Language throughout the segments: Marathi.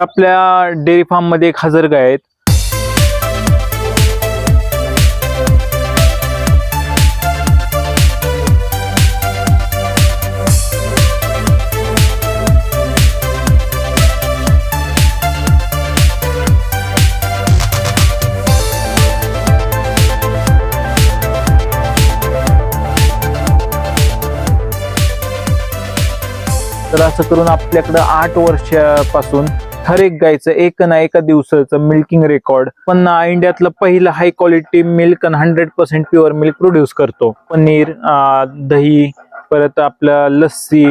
आपल्या डेअरी फार्ममध्ये एक हजर गाय आहेत. तर असं करून आपल्याकडं आठ वर्षापासून हर एक गायचं एक ना एका दिवसाचं मिल्किंग रेकॉर्ड पण इंडियातलं पहिलं हाय क्वालिटी मिल्क आणि hundred percent pure milk produce करतो. पनीर दही परत आपलं लस्सी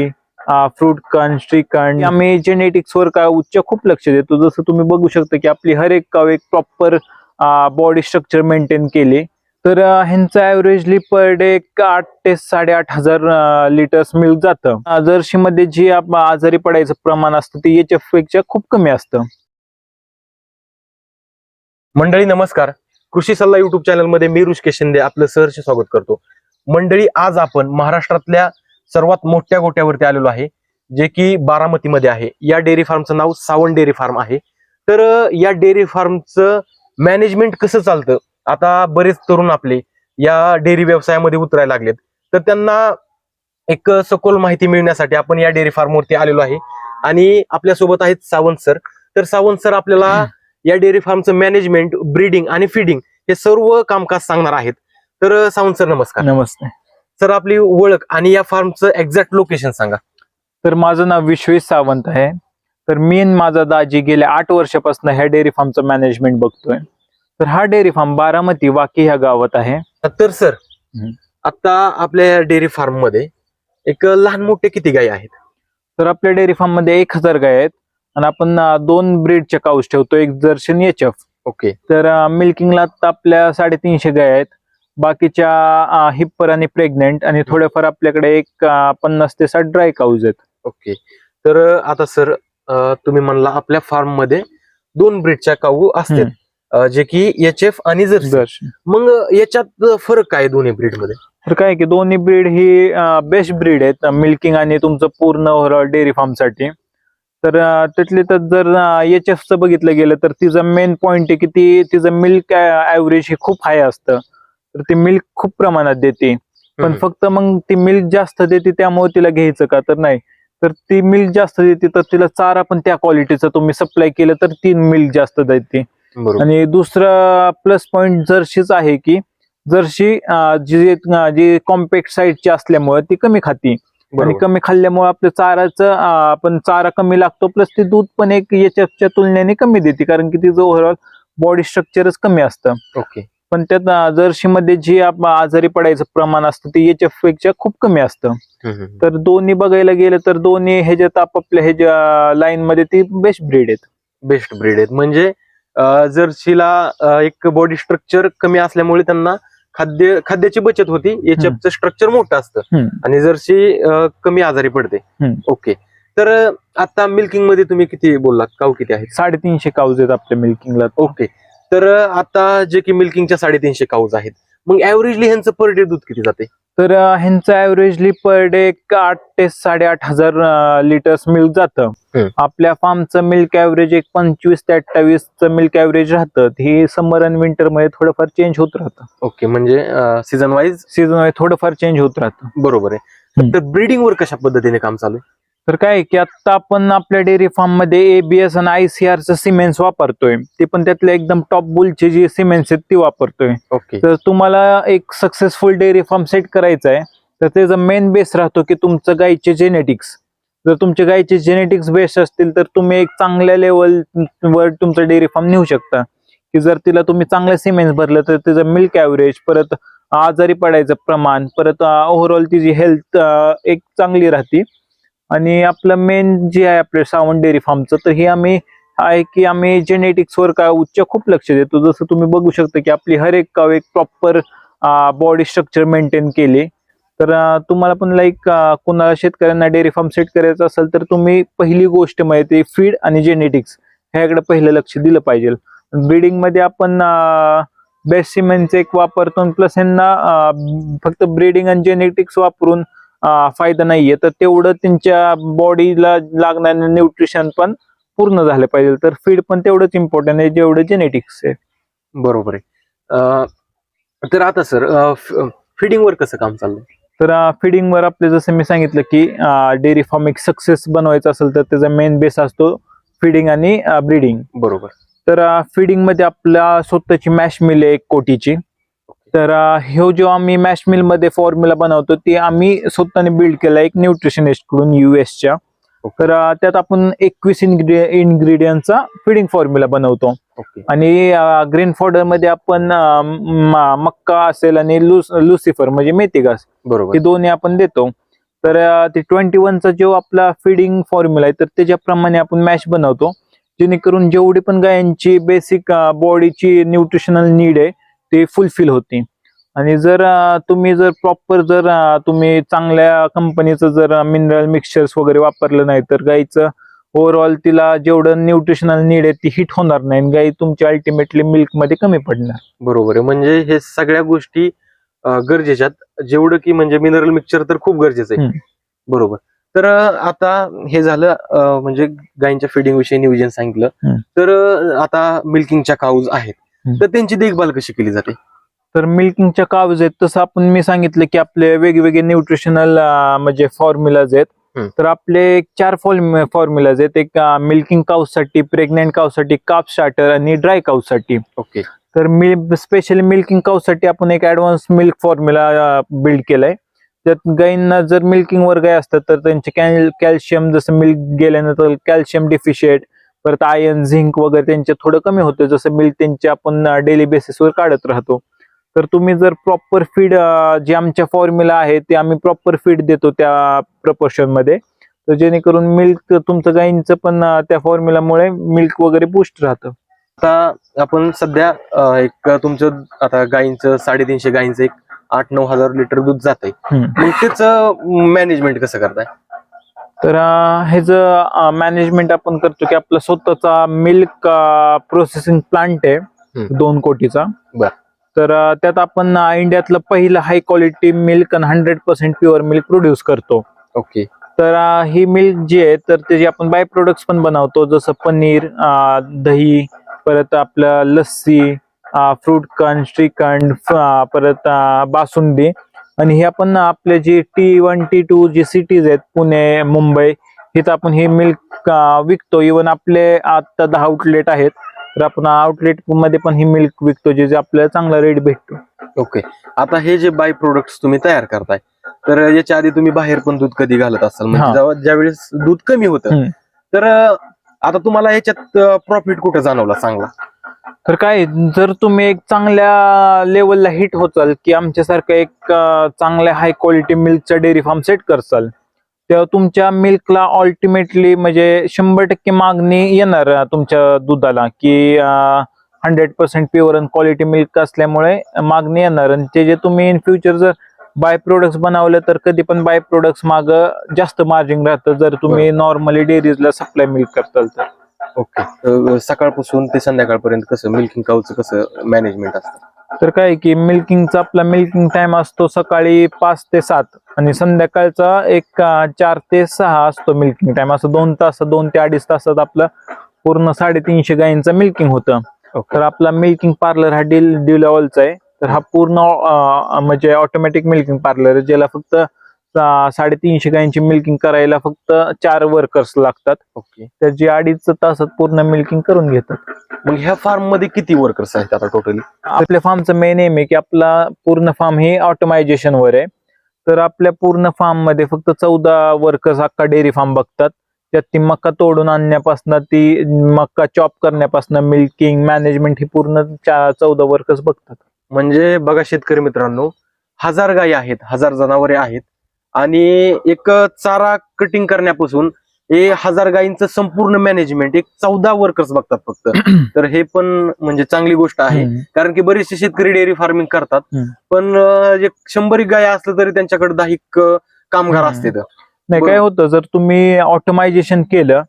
फ्रूट कण श्रीखंड. आम्ही जेनेटिक्स वर काय उच्च खूप लक्ष देतो. जसं तुम्ही बघू शकता की आपली हर एक काव एक प्रॉपर बॉडी स्ट्रक्चर मेंटेन केली. तर ह्यांचं ऍव्हरेजली पर डे एक आठ ते साडेआठ हजार लिटर्स मिल्क जातं. जर्शीमध्ये जी आजारी पडायचं प्रमाण असतं ते याच्या पेक्षा खूप कमी असतं. मंडळी नमस्कार. कृषी सल्ला युट्यूब चॅनलमध्ये मी ऋषिकेश शिंदे आपलं सहर्ष स्वागत करतो. मंडळी आज आपण महाराष्ट्रातल्या सर्वात मोठ्या गोट्यावरती आलेलो आहे जे की बारामतीमध्ये आहे. या डेअरी फार्मचं नाव सावन डेअरी फार्म आहे. तर या डेअरी फार्मचं मॅनेजमेंट कसं चालतं? आता बरेच तरुण आपले या डेअरी व्यवसायामध्ये उतरायला लागलेत. तर त्यांना एक सखोल माहिती मिळण्यासाठी आपण या डेअरी फार्मवरती आलेलो आहे. आणि आपल्यासोबत आहेत सावंत सर. तर सावंत सर आपल्याला या डेअरी फार्मचं मॅनेजमेंट ब्रीडिंग आणि फिडिंग हे सर्व कामकाज सांगणार आहेत. तर सावंत सर नमस्कार. नमस्ते. सर आपली ओळख आणि या फार्मचं एक्झॅक्ट लोकेशन सांगा. तर माझं नाव विश्वेश सावंत आहे. तर मी माझा दाजी गेल्या आठ वर्षापासून ह्या डेअरी फार्मचं मॅनेजमेंट बघतोय. तर हा डेअरी फार्म बारामती वाकी ह्या गावात आहे. तर सर. आता आपल्या डेअरी फार्ममध्ये एक लहान मोठे किती गायी आहेत? तर आपल्या डेअरी फार्ममध्ये एक हजार गाय आहेत आणि आपण दोन ब्रीडच्या काऊस ठेवतो एक जर्शन एच एफ. ओके. तर मिल्किंगला आपल्या साडेतीनशे गाय आहेत. बाकीच्या हिप्पर आणि प्रेग्नेंट आणि थोड्याफार आपल्याकडे एक पन्नास ते साठ ड्राय काऊज आहेत. ओके. तर आता सर तुम्ही म्हणला आपल्या फार्ममध्ये दोन ब्रीडच्या काऊ असतात अं, जे की एच एफ आणि जर्सी जर्सी मग याच्यात फरक काय आहे दोन्ही ब्रीडमध्ये? तर काय आहे की दोन्ही ब्रीड ही बेस्ट ब्रीड आहेत. मिल्किंग आणि तुमचं पूर्ण ओव्हरऑल डेअरी फार्मसाठी. तर अं, त्यातले तर जर एच एफ चं बघितलं गेलं तर तिचं मेन पॉइंट आहे की ती तिचं मिल्क ऍव्हरेज हे खूप हाय असतं. तर ती मिल्क खूप प्रमाणात देते. पण हम्म. फक्त मग ती मिल्क जास्त देते त्यामुळे तिला घ्यायचं का? तर नाही. तर ती मिल्क जास्त देते तर तिला चारा पण त्या क्वालिटीचं तुम्ही सप्लाय केलं तर ती मिल्क जास्त देते. आणि दुसरं प्लस पॉइंट जर्शीच आहे की जर्शी जी जी कॉम्पॅक्ट साईडची असल्यामुळे ती कमी खाती. आणि. कमी खाल्ल्यामुळे आपल्या चाराचं आपण चारा कमी लागतो प्लस ती दूध पण एक याच्या तुलनेने कमी देते कारण की तिचं ओव्हरऑल बॉडी स्ट्रक्चरच कमी असतं. ओके. पण त्यात जर्सी मध्ये जी आजारी पडायचं प्रमाण असतं ते याच्या पेक्षा खूप कमी असतं. तर दोन्ही बघायला गेलं तर दोन्ही ह्याच्यात आपापल्या ह्याच्या लाईन मध्ये ती बेस्ट ब्रीड आहेत. बेस्ट ब्रीड आहेत. म्हणजे जर्सीला एक बॉडी स्ट्रक्चर कमी असल्यामुळे त्यांना खाद्य खाद्याची बचत होती. याच्याचं स्ट्रक्चर मोठं असतं. आणि जर्सी कमी आजारी पडते. ओके. तर आता मिल्किंगमध्ये तुम्ही किती बोललात? काऊ किती आहेत? साडेतीनशे काऊज आहेत आपल्या मिल्किंगला ओके. तर आता जे की मिल्किंगच्या साडेतीनशे काऊज आहेत. मग ऍव्हरेजली ह्यांचं पर डे दूध किती जाते? तर ह्यांचं ऍव्हरेजली पर डे एक आठ ते साडेआठ हजार लिटर्स मिल्क जातं. आपल्या फार्मचं मिल्क ऍव्हरेज एक पंचवीस ते अठ्ठावीसचं मिल्क ऍव्हरेज राहतं. हे समर आणि विंटरमध्ये थोडंफार चेंज होत राहतं. ओके म्हणजे सीझन वाईज सीझनमध्ये थोडंफार चेंज होत राहतं. बरोबर आहे. तर ब्रीडिंग वर कशा पद्धतीने काम चालू आहे? तर काय की आता आपण आपल्या डेअरी फार्ममध्ये एबीएस आणि आयसीआरचं सिमेंट्स वापरतोय. ते पण त्यातल्या एकदम टॉप बुलचे जे सिमेंट्स आहेत ती वापरतोय. ओके तर तुम्हाला एक सक्सेसफुल डेअरी फार्म सेट करायचा आहे. तर त्याचा मेन बेस राहतो की तुमचं गायीचे जेनेटिक्स जर तुमचे गायीचे जेनेटिक्स बेस्ट असतील तर तुम्ही एक चांगल्या लेवल वर तुमचं डेअरी फार्म नेऊ शकता. की जर तिला तुम्ही चांगलं सिमेंट भरलं तर तिचं मिल्क ॲव्हरेज परत आजारी पडायचं प्रमाण परत ओव्हरऑल तिची हेल्थ एक चांगली राहते. आणि आपलं मेन जे आहे आपलं सावंत डेअरी फार्मचं तर हे आम्ही आहे की आम्ही जेनेटिक्सवर काय उच्च खूप लक्ष देतो. जसं तुम्ही बघू शकता की आपली हर एक काव एक प्रॉपर बॉडी स्ट्रक्चर मेंटेन केली. तर तुम्हाला पण लाईक कुणाला शेतकऱ्यांना डेअरी फार्म सेट करायचं असेल तर तुम्ही पहिली गोष्ट म्हणजे माहिती फीड आणि जेनेटिक्स ह्याकडे पहिलं लक्ष दिलं पाहिजे. ब्रीडिंगमध्ये आपण बेस्ट सिमेंटचा एक वापरतो प्लस यांना फक्त ब्रीडिंग आणि जेनेटिक्स वापरून फायदा नाहीये. तर तेवढं त्यांच्या बॉडीला लागणारे न्यूट्रिशन पण पूर्ण झालं पाहिजे. तर फीड पण तेवढंच इम्पॉर्टंट आहे जेवढं जेनेटिक्स आहे. बरोबर आहे. तर आता सर फिडिंगवर कसं काम चाललंय? तर फिडिंगवर आपले जसं मी सांगितलं की डेअरी फार्म एक सक्सेस बनवायचा असेल तर त्याचा मेन बेस असतो फिडिंग आणि ब्रीडिंग बरोबर. तर फिडिंगमध्ये आपला स्वतःची मॅश मिल आहे एक कोटीची. तर ह्यो जो आम्ही मॅश मिलमध्ये फॉर्म्युला बनवतो ते आम्ही स्वतःने बिल्ड केला एक न्यूट्रिशनिस्टकडून युएसच्या तर त्यात आपण एकवीस इन्ग्रेडियंटचा फिडिंग फॉर्म्युला बनवतो. आणि ग्रीन फॉर्डरमध्ये आपण मक्का असेल आणि लुस लुसिफर म्हणजे मेथी घास बरोबर. हे दोन्ही आपण देतो. तर ते ट्वेंटी वनचा जो आपला फिडिंग फॉर्म्युला आहे तर त्याच्याप्रमाणे आपण मॅश बनवतो. जेणेकरून जेवढी पण गायांची बेसिक बॉडीची न्यूट्रिशनल नीड आहे ते फुलफिल होते आणि जर तुम्ही जर प्रॉपर जर तुम्ही चांगल्या कंपनीचं जर मिनरल मिक्सचर्स वगैरे वापरलं नाही तर गाईचं ओव्हरऑल तिला जेवढं न्यूट्रिशनल नीड आहे ती हिट होणार नाही आणि गाई तुमची अल्टिमेटली मिल्कमध्ये कमी पडणार बरोबर आहे म्हणजे हे सगळ्या गोष्टी अं, गरजेच्या आहेत. जेवढं की म्हणजे मिनरल मिक्सचर तर खूप गरजेचं आहे. बरोबर तर आता हे झालं म्हणजे गायींच्या फिडिंग विषयी नियोजन सांगितलं. तर आता मिल्किंगच्या काऊज आहेत. तर त्यांची देखभाल कशी केली जाते? तर मिल्किंगच्या काव्ज आहेत. तसं आपण मी सांगितलं की आपले वेगवेगळे न्यूट्रिशनल म्हणजे फॉर्म्युलाज आहेत. तर आपले चार फॉर्म फॉर्म्युलाज आहेत. एक मिल्किंग काऊसाठी प्रेग्नेंट काऊसाठी काप स्टार्टर आणि ड्राय काऊसाठी. ओके. तर मी स्पेशली मिल्किंग काऊसाठी आपण एक ऍडव्हान्स मिल्क फॉर्म्युला बिल्ड केलाय. त्यात गायींना जर मिल्किंग वर गाय असतात तर त्यांचे कॅल कॅल्शियम जसं मिल्क गेल्यानंतर कॅल्शियम डिफिशिएट परत आयर्न झिंक वगैरे त्यांचे थोडं कमी होतं. जसं मिल्क त्यांचे आपण डेली बेसिसवर काढत राहतो. तर तुम्ही जर प्रॉपर फीड जे आमच्या फॉर्म्युला आहे ते आम्ही प्रॉपर फीड देतो त्या प्रपोर्शनमध्ये. तर जेणेकरून मिल्क तुमचं गायींचं पण त्या फॉर्म्युलामुळे मिल्क वगैरे बुस्ट राहतं. आता आपण सध्या एक तुमचं आता गायींचं साडेतीनशे गायींचं एक आठ नऊ हजार लिटर दूध जात. मग त्याचं मॅनेजमेंट कसं करताय? तर हे जे मॅनेजमेंट आपण करतो की आपला स्वतःचा मिल्क प्रोसेसिंग प्लांट आहे. दोन कोटीचा. बर. तर त्यात आपण इंडियातलं पहिलं हाय क्वालिटी मिल्क आणि hundred percent pure milk produce करतो. ओके. तर ही मिल्क जी आहे तर त्याचे आपण बाय प्रोडक्ट्स पण बनवतो. जसं पनीर दही परत आपलं लस्सी फ्रूट कन श्रीखंड परत बासुंदी. आणि हे आपण आपले जे टी वन टी टू जे सिटीज आहेत पुणे मुंबई इथं आपण हे मिल्क विकतो. इवन आपले आता दहा आउटलेट आहेत. तर आपण आउटलेटमध्ये पण ही मिल्क विकतो जे जे आपल्याला चांगला रेट भेटतो. ओके आता हे जे बाय प्रोडक्ट्स तुम्ही तयार करताय तर याच्या आधी तुम्ही बाहेर पण दूध कधी घालत असाल? म्हणजे ज्यावेळेस दूध कमी होतं. तर आता तुम्हाला याच्यात प्रॉफिट कुठे जाणवला चांगला तर काय जर तुम्ही एक चांगल्या लेवलला हिट होचाल की आमच्यासारखं एक चांगल्या हाय क्वालिटी मिल्कचा डेअरी फार्म सेट करसाल तेव्हा तुमच्या मिल्कला अल्टिमेटली म्हणजे शंभर टक्के मागणी येणार तुमच्या दुधाला की hundred percent pure and quality milk असल्यामुळे मागणी येणार. आणि ते जे तुम्ही इन फ्युचर जर बाय प्रोडक्ट्स बनवलं तर कधी पण बाय प्रोडक्ट्स माग जास्त मार्जिन राहतं जर तुम्ही नॉर्मली डेअरीजला सप्लाय मिल्क करताल तर. ओके. सकाळपासून ते संध्याकाळपर्यंत कसं मिल्किंग काऊचं कसं मॅनेजमेंट असतं? तर काय की मिल्किंगचा आपला मिल्किंग टाइम असतो सकाळी पाच ते सात आणि संध्याकाळचा एक चार ते सहा असतो मिल्किंग टाइम असं दोन तास दोन ते अडीच तासात आपलं पूर्ण साडेतीनशे गायींचं मिल्किंग होतं. तर आपला मिल्किंग पार्लर हा डील ड्यू लेवलचा आहे. तर हा पूर्ण म्हणजे ऑटोमॅटिक मिल्किंग पार्लर आहे ज्याला फक्त साडेतीनशे गायींची मिल्किंग करायला फक्त चार वर्कर्स लागतात. ओके. जे अडीच तासात पूर्ण मिल्किंग करून घेतात. मग ह्या फार्ममध्ये किती वर्कर्स आहेत आता टोटली आपल्या फार्मचं मेन एम आहे की आपला पूर्ण फार्म हे ऑटोमायझेशन वर आहे. तर आपल्या पूर्ण फार्ममध्ये फक्त चौदा वर्कर्स अख्खा डेअरी फार्म बघतात. त्यात ती मका तोडून आणण्यापासून ती मका चॉप करण्यापासून मिल्किंग मॅनेजमेंट ही पूर्ण चौदा वर्कर्स बघतात. म्हणजे बघा शेतकरी मित्रांनो हजार गायी आहेत हजार जनावरे आहेत. आणि एक चारा कटिंग करण्यापासून हे हजार गायींचं संपूर्ण मॅनेजमेंट एक चौदा वर्कर्स बघतात फक्त. तर हे पण म्हणजे चांगली गोष्ट आहे. कारण की बरेचसे शेतकरी डेअरी फार्मिंग करतात. पण जे शंभर एक गाय असलं तरी त्यांच्याकडे दहा एक, कामगार. असते नाही काय होतं जर तुम्ही ऑटोमायझेशन केलं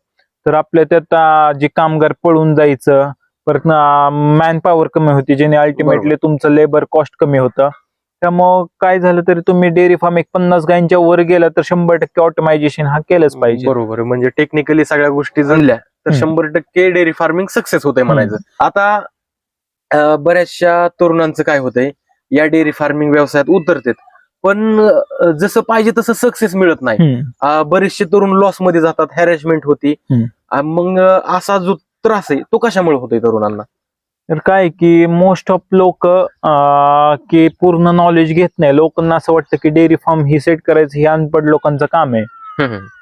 तर आपल्या त्यात जे कामगार पळून जायचं परत मॅन पॉवर कमी होती ज्याने अल्टिमेटली तुमचं लेबर कॉस्ट कमी होतं. त्यामुळं काय झालं तरी तुम्ही डेअरी फार्म एक पन्नास गायींच्या वर गेला तर शंभर टक्के ऑटोमायझेशन हा केलंच पाहिजे बरोबर आहे. म्हणजे टेक्निकली सगळ्या गोष्टी जणल्या तर हम्म. शंभर टक्के डेअरी फार्मिंग सक्सेस होतंय म्हणायचं आता अं, बऱ्याचशा तरुणांचं काय होतंय या डेअरी फार्मिंग व्यवसायात उतरतात पण अं, जसं पाहिजे तसं सक्सेस मिळत नाही हम्म. अं, बरेचसे तरुण लॉसमध्ये जातात हॅरेसमेंट होती हम्म. अं, मग अं, असा जो त्रास आहे तो कशामुळे होतोय तरुणांना तर काय की मोस्ट ऑफ लोक की पूर्ण नॉलेज घेत नाही. लोकांना असं वाटतं की डेअरी फार्म ही सेट करायचं हे अनपड लोकांचं काम आहे.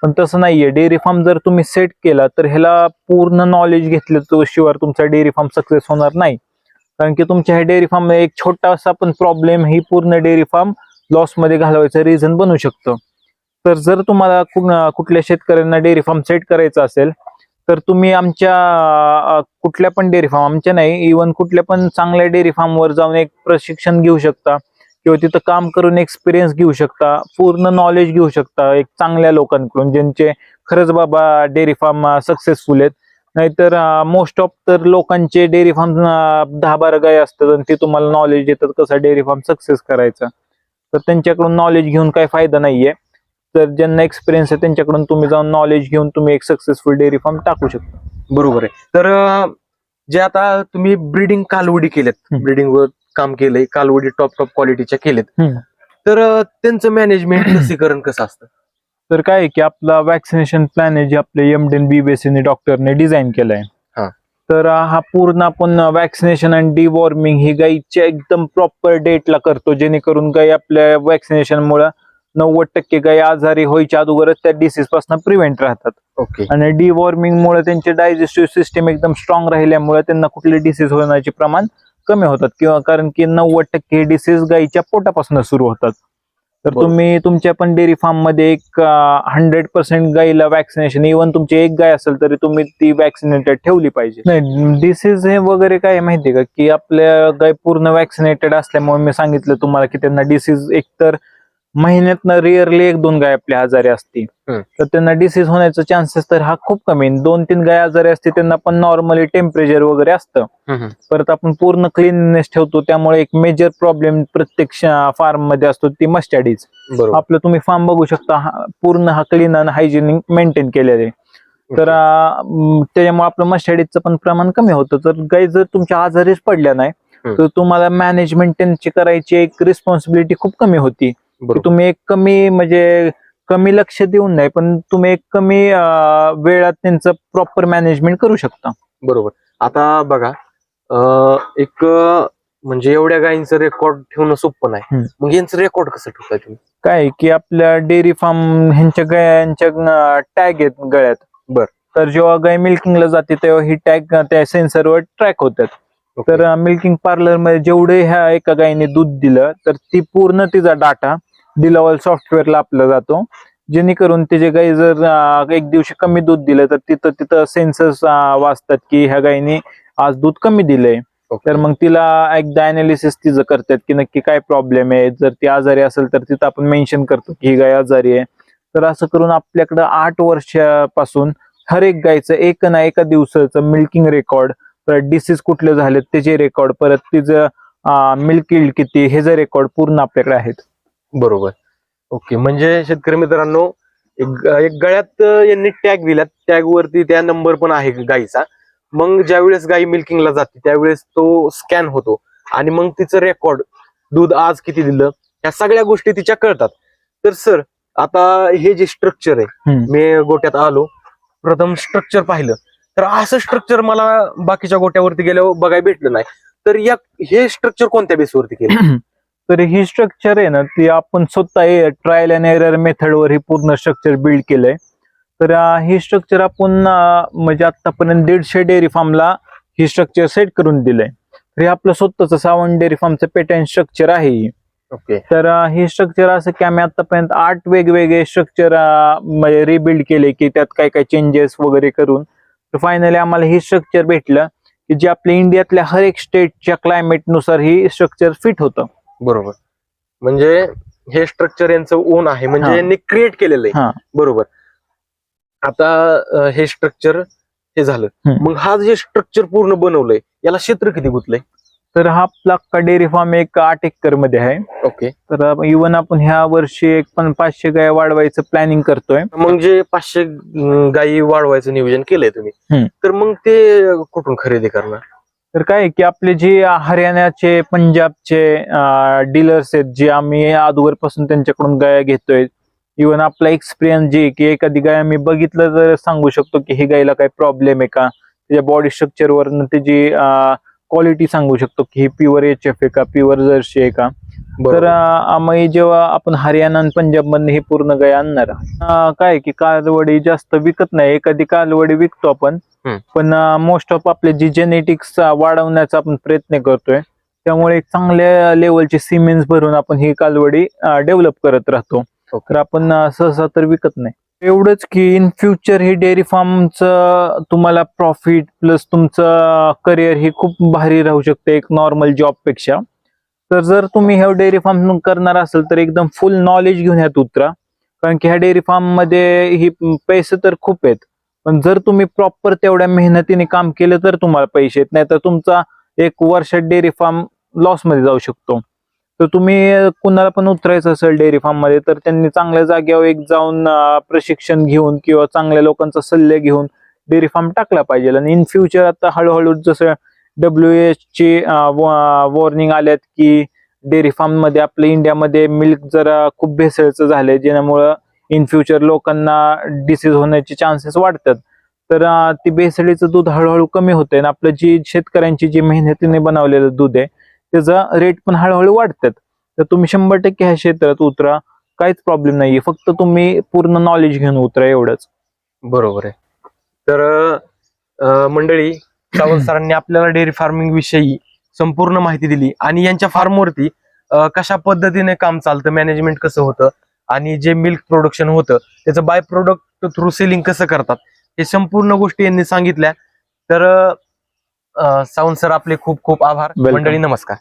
पण तसं नाहीये. डेअरी फार्म जर तुम्ही सेट केला तर ह्याला पूर्ण नॉलेज घेतलं शिवाय तुमचा डेअरी फार्म सक्सेस होणार नाही. कारण की तुमच्या ह्या डेअरी फार्म एक छोटासा पण प्रॉब्लेम ही पूर्ण डेअरी फार्म लॉसमध्ये घालवायचं रिझन बनू शकतं. तर जर तुम्हाला कुठल्या शेतकऱ्यांना डेअरी फार्म सेट करायचं असेल तर तुम्ही आमच्या कुठल्या पण डेअरी फार्म आमच्या नाही इवन कुठल्या पण चांगल्या डेअरी फार्मवर जाऊन एक प्रशिक्षण घेऊ शकता किंवा तिथं काम करून एक्सपिरियन्स घेऊ शकता पूर्ण नॉलेज घेऊ शकता एक चांगल्या लोकांकडून ज्यांचे खरंच बाबा डेअरी फार्म सक्सेसफुल आहेत. नाहीतर मोस्ट ऑफ तर लोकांचे डेअरी फार्म दहा बारा गाय असतात आणि ते तुम्हाला नॉलेज देतात कसा डेअरी फार्म सक्सेस करायचा. तर त्यांच्याकडून नॉलेज घेऊन काही फायदा नाहीये. तर ज्यांना एक्सपिरियन्स आहे त्यांच्याकडून तुम्ही जाऊन नॉलेज घेऊन तुम्ही एक सक्सेसफुल डेअरी फार्म टाकू शकता बरोबर आहे तर अं, जे आता तुम्ही ब्रीडिंग कालवडी केलेत हम्म. ब्रीडिंग वर काम केलंय कालवडी टॉप टॉप क्वालिटीच्या केलेत हम्म. तर अं, त्यांचं मॅनेजमेंट लसीकरण कसं असतं तर काय आहे की आपला वॅक्सिनेशन प्लॅन आहे जे आपले एमडेन बीबीएससीने डॉक्टरने डिझाईन केलाय हा. तर अं, हा पूर्ण आपण वॅक्सिनेशन आणि डिवॉर्मिंग ही गायीच्या एकदम प्रॉपर डेटला करतो जेणेकरून गायी आपल्या वॅक्सिनेशन मुळे नव्वद टक्के गायी आजारी व्हायच्या अगोदरच त्या डिसीजपासून प्रिव्हेंट राहतात. ओके आणि डिवॉर्मिंग मुळे त्यांचे डायजेस्टिव्ह सिस्टीम एकदम स्ट्रॉंग राहिल्यामुळे त्यांना कुठले डिसीज होण्याचे प्रमाण कमी होतात. किंवा कारण की नव्वद टक्के डिसीज गायीच्या पोटापासून सुरू होतात. तर. तुम्ही तुमच्या पण डेअरी फार्ममध्ये एक हंड्रेड पर्सेंट गायीला वॅक्सिनेशन इव्हन तुमची एक गाय असेल तरी तुम्ही ती वॅक्सिनेटेड ठेवली पाहिजे. नाही डिसीज हे वगैरे काय माहितीये का? की आपल्या गाय पूर्ण वॅक्सिनेटेड असल्यामुळे मी सांगितलं तुम्हाला की त्यांना डिसीज एकतर महिन्यातनं रिअरली एक दोन गाय आपल्या आजारी असती हम्म. तर त्यांना डिसीज होण्याचा चान्सेस तर हा खूप कमी. दोन तीन गाय आजारी असते त्यांना पण नॉर्मली टेम्परेचर वगैरे असतं. परत आपण पूर्ण क्लीननेस ठेवतो त्यामुळे एक मेजर प्रॉब्लेम प्रत्येक फार्ममध्ये असतो ती मस्टॅडीज आपलं तुम्ही फार्म बघू शकता पूर्ण हा क्लीन आणि हायजेनिक मेंटेन केलेले आहे. तर त्याच्यामुळे आपलं मस्टॅडीजचं पण प्रमाण कमी होतं तर गाई जर तुमच्या आजारीच पडल्या नाही. तर तुम्हाला मॅनेजमेंट त्यांची करायची एक रिस्पॉन्सिबिलिटी खूप कमी होती की तुम्ही एक कमी म्हणजे कमी लक्ष देऊन नाही पण तुम्ही एक कमी वेळात त्यांचं प्रॉपर मॅनेजमेंट करू शकता. बरोबर. आता बघा एक म्हणजे एवढ्या गायींचं रेकॉर्ड ठेवणं सोपं नाही. मग यांचं रेकॉर्ड कसं ठेवताय तुम्ही? काय की आपल्या डेअरी फार्म ह्यांच्या गायांच्या टॅग आहेत गळ्यात. बर. तर जेव्हा गाय मिल्किंगला जाते तेव्हा ही टॅग त्या सेन्सरवर ट्रॅक होतात. तर मिल्किंग पार्लरमध्ये जेवढे ह्या एका गायीने दूध दिलं तर ती पूर्ण तिचा डाटा डिलावल सॉफ्टवेअरला आपला जातो. जेणेकरून तिचे गाई जर एक दिवशी कमी दूध दिलं तर तिथं तिथं सेन्सर्स वाचतात की ह्या गायीने आज दूध कमी दिलंय. Okay. तर मग तिला एकदा अनालिसिस तिचं करतात की नक्की काय प्रॉब्लेम आहे. जर ती आजारी असेल तर तिथं आपण मेन्शन करतो की ही गाय आजारी आहे. तर असं करून आपल्याकडं आठ वर्षापासून हर एक गायचं एक ना एका दिवसाचं मिल्किंग रेकॉर्ड परत डिसीज कुठले झालेत त्याचे रेकॉर्ड परत तिचं मिल्क इल्ड किती हे जे रेकॉर्ड पूर्ण आपल्याकडे आहेत. बरोबर. ओके म्हणजे शेतकरी मित्रांनो एक एक गळ्यात यांनी टॅग दिल्यात. टॅग वरती त्या नंबर पण आहे गायीचा मग ज्या वेळेस गाई मिल्किंगला जाते त्यावेळेस तो स्कॅन होतो. आणि मग तिचं रेकॉर्ड दूध आज किती दिलं ह्या सगळ्या गोष्टी तिच्या कळतात. तर सर आता हे जे स्ट्रक्चर आहे. मी गोट्यात आलो. प्रथम स्ट्रक्चर पाहिलं. तर असं स्ट्रक्चर मला बाकीच्या गोट्यावरती गेल्यावर बघायला भेटलं नाही. तर या हे स्ट्रक्चर कोणत्या बेसवरती केलं? तर ही स्ट्रक्चर आहे ना ती आपण स्वतः ट्रायल अँड एरर मेथडवर ही पूर्ण स्ट्रक्चर बिल्ड केलंय. तर ही स्ट्रक्चर आपण म्हणजे आतापर्यंत दीडशे डेअरी फार्मला ही स्ट्रक्चर सेट करून दिलंय. तर हे आपलं स्वतःचं सावंत डेअरी फार्मचं पेटंट स्ट्रक्चर आहे. ओके तर हे स्ट्रक्चर असं की आम्ही आतापर्यंत आठ वेगवेगळे स्ट्रक्चर म्हणजे रिबिल्ड केले की त्यात काय काय चेंजेस वगैरे करून. तर फायनली आम्हाला हे स्ट्रक्चर भेटलं की जे आपल्या इंडियातल्या हर एक स्टेटच्या क्लायमेटनुसार ही स्ट्रक्चर फिट होतं. बरोबर. म्हणजे हे स्ट्रक्चर यांचं ओन आहे. म्हणजे हा. यांनी क्रिएट केलेलं हा. आहे बरोबर. आता अं, हे स्ट्रक्चर हे झालं. हम्म. मग हा जे स्ट्रक्चर पूर्ण बनवलंय याला क्षेत्र किती गुंतलंय? तर हा आपला डेअरी फार्म एक आठ एकरमध्ये आहे. ओके. तर इवन आपण ह्या वर्षी एक पण पाचशे गाय वाढवायचं प्लॅनिंग करतोय. मग जे पाचशे अं, गायी वाढवायचं नियोजन केलंय तुम्ही हम्म. तर मग ते कुठून खरेदी करणार? तर काय की आपले जे हरियाणाचे पंजाबचे डीलर्स आहेत जे आम्ही अगोदरपासून त्यांच्याकडून गाया घेतोय. इवन आपला एक्सपिरियन्स जे की एखादी गाय आम्ही बघितलं तर सांगू शकतो की ही गायला काही प्रॉब्लेम आहे का? त्याच्या बॉडी स्ट्रक्चरवर त्याची क्वालिटी सांगू शकतो की ही प्युअर एच एफ आहे का? प्युअर जर्सी आहे का? तर आम्ही जेव्हा आपण हरियाणा आणि पंजाब मधनं ही पूर्ण गाय आणणार काय की कालवडी जास्त विकत नाही एखादी कालवडी विकतो आपण. पण मोस्ट ऑफ आपले जी जेनेटिक्स वाढवण्याचा आपण प्रयत्न करतोय त्यामुळे एक चांगल्या लेवलची सिमेंट्स भरून आपण ही कालवडी डेव्हलप करत राहतो. तर आपण सहसा तर विकत नाही एवढंच की इन फ्युचर ही डेअरी फार्मचं तुम्हाला प्रॉफिट प्लस तुमचं करिअर ही खूप भारी राहू शकते एक नॉर्मल जॉबपेक्षा तर जर तुम्ही ह्या डेअरी फार्म करणार असेल तर एकदम फुल नॉलेज घेऊन ह्यात उतरा. कारण की ह्या डेअरी फार्ममध्ये ही पैसे तर खूप आहेत. पण जर तुम्ही प्रॉपर तेवढ्या मेहनतीने काम केलं तर तुम्हाला पैसे येत नाही तर तुमचा एक वर्षात डेअरी फार्म लॉसमध्ये जाऊ शकतो. तर तुम्ही कुणाला पण उतरायचं असेल डेअरी फार्ममध्ये तर त्यांनी चांगल्या जागेवर एक जाऊन प्रशिक्षण घेऊन किंवा चांगल्या लोकांचा सल्ले घेऊन डेअरी फार्म टाकला पाहिजे. आणि इन फ्युचर आता हळूहळू जसं डब्ल्यू एच ची वॉर्निंग आल्यात की डेअरी फार्ममध्ये आपल्या इंडियामध्ये मिल्क जरा खूप भेसळचं झालंय ज्यामुळं इन फ्युचर लोकांना डिसीज होण्याचे चान्सेस वाढतात. तर ती भेसळीचं दूध हळूहळू कमी होतंय आणि आपलं जी शेतकऱ्यांची जी मेहनतीने बनवलेलं दूध आहे त्याचा रेट पण हळूहळू वाढतात. तर तुम्ही शंभर टक्के ह्या क्षेत्रात उतरा काहीच प्रॉब्लेम नाहीये. फक्त तुम्ही पूर्ण नॉलेज घेऊन उतरा एवढंच. बरोबर आहे. तर मंडळी सावंत सरांनी आपल्याला डेअरी फार्मिंग विषयी संपूर्ण माहिती दिली. आणि यांच्या फार्मवरती कशा पद्धतीने काम चालतं मॅनेजमेंट कसं होतं आणि जे मिल्क प्रोडक्शन होतं त्याचं बाय प्रोडक्ट थ्रू सेलिंग कसं करतात हे संपूर्ण गोष्टी यांनी सांगितल्या. तर सावंत सर आपले खूप खूप आभार. मंडळी नमस्कार.